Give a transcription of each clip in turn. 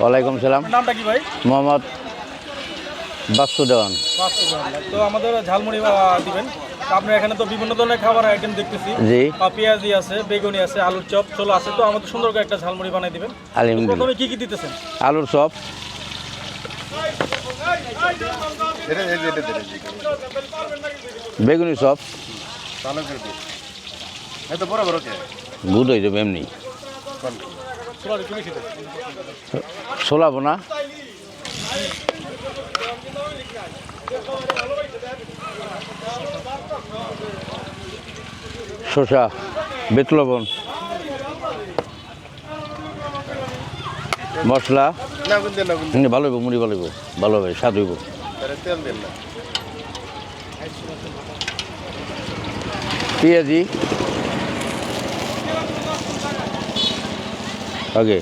ওয়ালাইকুম সালাম। নামটা কি ভাই? মোহাম্মদ বাসু দেওয়ান তো আমাদের ঝালমুড়ি দিবেন। আপনার এখানে তো বিভিন্ন ধরনের খাবার আইটেম দেখতেছি। জি। পেঁয়াজি আছে বেগুনি আছে আলুর চপ ছোলা আছে। তো আমাদের সুন্দর করে একটা ঝালমুড়ি বানাই দিবেন। প্রথমে কি কি দিতেছেন? আলুর চপ। বেগুনি চপ। গুড হয়ে যাবে এমনি। ছোলার একটু বেশি দেন। ছোলা বোনা শসা বেত লবণ মশলা। ভালো হইব মুড়ি ভালো হইব ভালো হবে স্বাদ হইব। পেঁয়াজি আগে।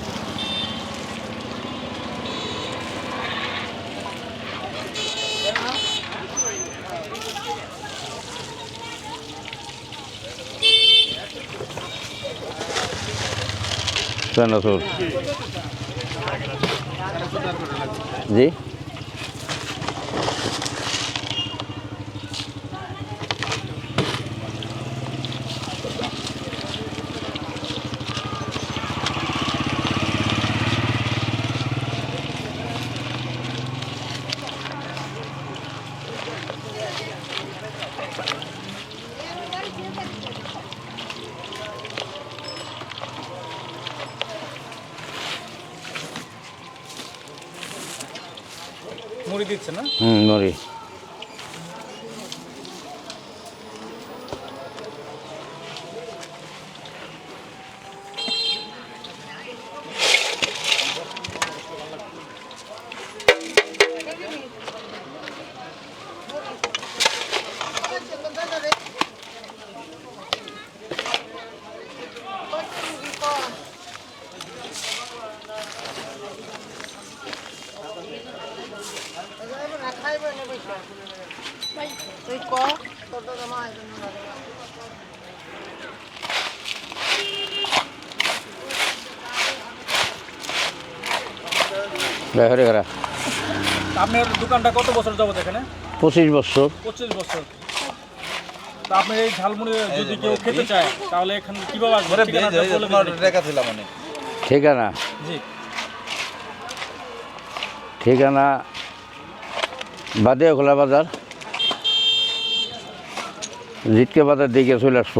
জি? মুড়ি দিচ্ছে না? হুম মরি তুই ক তোর তো জমা হরে আপনার দোকানটা কত বছর যাবত এখানে? পঁচিশ বছর। পঁচিশ বছর। তো আপনি এই ঝালমুড়ি যদি কেউ খেতে চায় তাহলে এখানে কীভাবে আসবে ঠিকানা? জি। ঠিকানা বাদিয়া খোলা বাজার। জিটকে বাজার দিকে চলে আসব।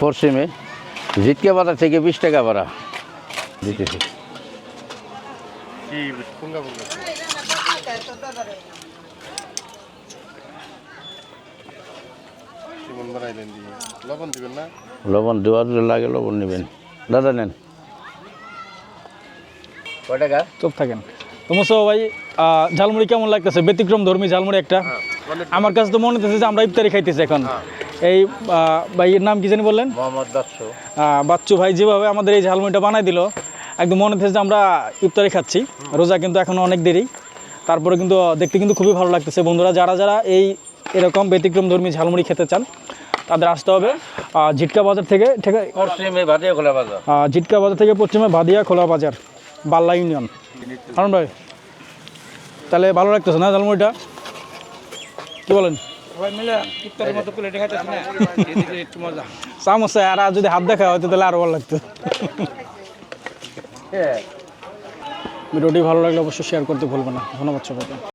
পশ্চিমে। জিটকে বাজার থেকে বিশ টাকা ভাড়া। দিতেছি। লবণ দিবেন দেওয়ার লাগে লবণ নেবেন। দাদা নেন। কয় টাকা চুপ থাকেন। তো মুসা ভাই ঝালমুড়ি কেমন লাগতেছে? ব্যতিক্রম ধর্মী ঝালমুড়ি একটা। আমার কাছে তো মনে হতেছে যে আমরা ইফতারি খাইতেছি এখন। এই আহ, ভাইয়ের নাম কি জানি বললেন? বাচ্চু। ভাই যেভাবে আমাদের এই ঝালমুড়িটা বানাই দিল একদম মনে হচ্ছে যে আমরা ইফতারি খাচ্ছি। রোজা কিন্তু এখন অনেক দেরি। তারপরে কিন্তু দেখতে কিন্তু খুবই ভালো লাগতেছে। বন্ধুরা যারা যারা এই এরকম ব্যতিক্রম ধর্মী ঝালমুড়ি খেতে চান তাদের আসতে হবে। ঝিটকা বাজার থেকে ঠিক পশ্চিমে বাদিয়া খোলা বাজার। জিটকা বাজার থেকে পশ্চিমে ভাদিয়া খোলা বাজার বাল্লা ইউনিয়ন। হারুন ভাই তাহলে ভালো লাগতেছে না ঝালমুড়িটা কি বলেন? চামচে আর আর যদি হাত দেখা হয়তো তাহলে আরও ভালো লাগতো। ভিডিওটি ভালো লাগলে অবশ্যই শেয়ার করতে ভুলবেন না। ধন্যবাদ সবাইকে।